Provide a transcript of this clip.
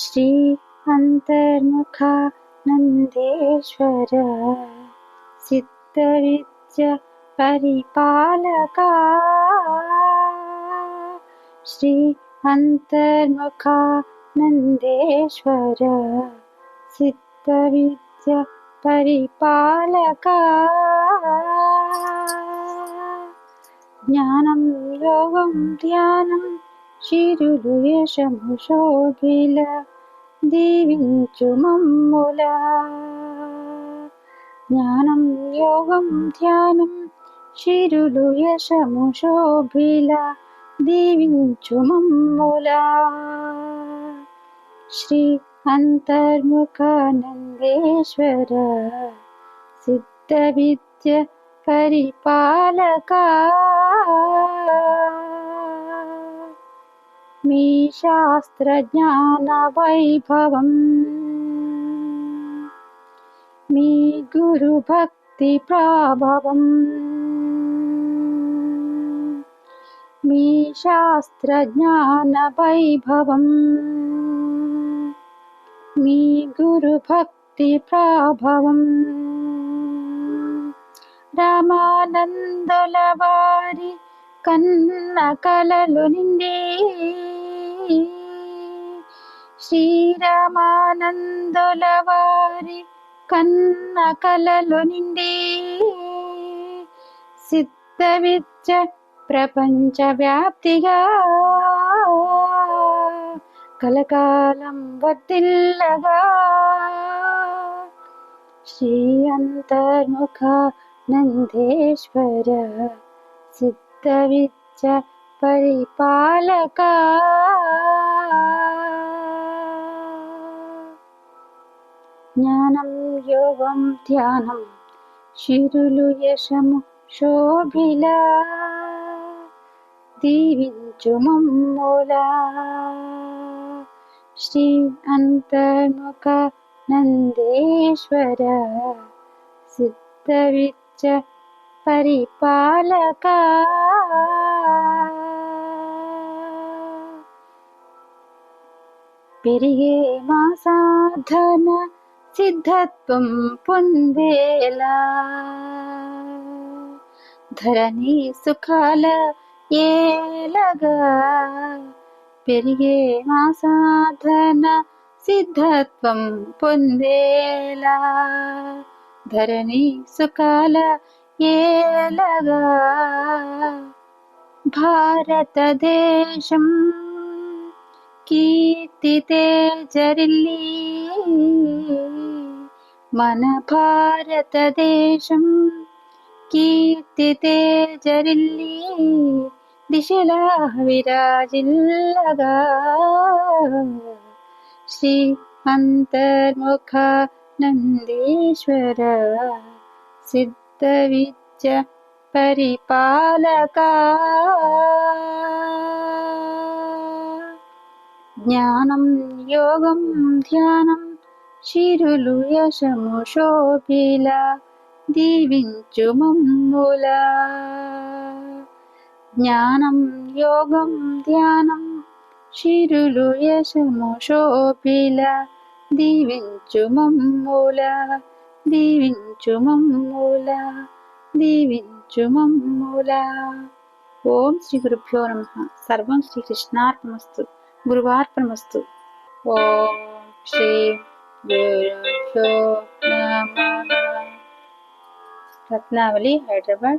श्री अन्तर्मुखा नन्देश्वर सिद्धविद्या परिपालका श्री अन्तर्मुखा नन्देश्वर सिद्धविद्या परिपालका ज्ञानं योगं ध्यानम् యోగం ధ్యానం శిరులు యశము శోభిల దీవించు మమ్ముల జ్ఞానం యోగం ధ్యానం శిరులు యశము శోభిల దీవించు మమ్ముల శ్రీ అంతర్ముఖ నందేశ్వర సిద్ధ శాస్త్ర జ్ఞాన వైభవం మీ గురు భక్తి ప్రాభవం. రామానందుల వారి కన్న కలలు నిండి శ్రీరామానందుల వారి కన్న కలలు నిండి సిద్ధ విద్య ప్రపంచ వ్యాప్తిగా కలకాలం వర్దిల్లగా శ్రీ అంతర్ముఖ నందేశ్వర సిద్ధ విద్య పరిపాలక జ్ఞానం యోగం ధ్యానం శిరులు యశము శోభిల దీవించు మమ్ముల శ్రీ అంతర్ముఖ నందేశ్వర సిద్ధ విద్య పరిపాలక పెరిగే మా సాధన సిద్ధత్వం పొందేలా ధరణి సుఖాల ఏలగా పెరిగే మా సాధన సిద్ధత్వం పొందేలా ధరణి సుఖాల ఏలగా భారతదేశం కీర్తితే జరిల్లీ మన భారతదేశం కీర్తితే జరిల్లి దిశలా విరాజిల్లగా శ్రీ అంతర్ముఖ నందీశ్వర సిద్ధ విద్య పరిపాలక జ్ఞానం యోగం ధ్యానం శిరులు యశము శోభిల దీవించు మమ్ముల. జ్ఞానం యోగం ధ్యానం శిరులు యశము శోభిల దీవించు మమ్ముల. దీవించు మమ్ముల దీవించు మమ్ముల. ఓం శ్రీ గురుభ్యో నమ. సర్వం శ్రీకృష్ణార్పణమస్తు గురువార్పణమస్తు. ఓం శ్రీ रत्नावली हैदराबाद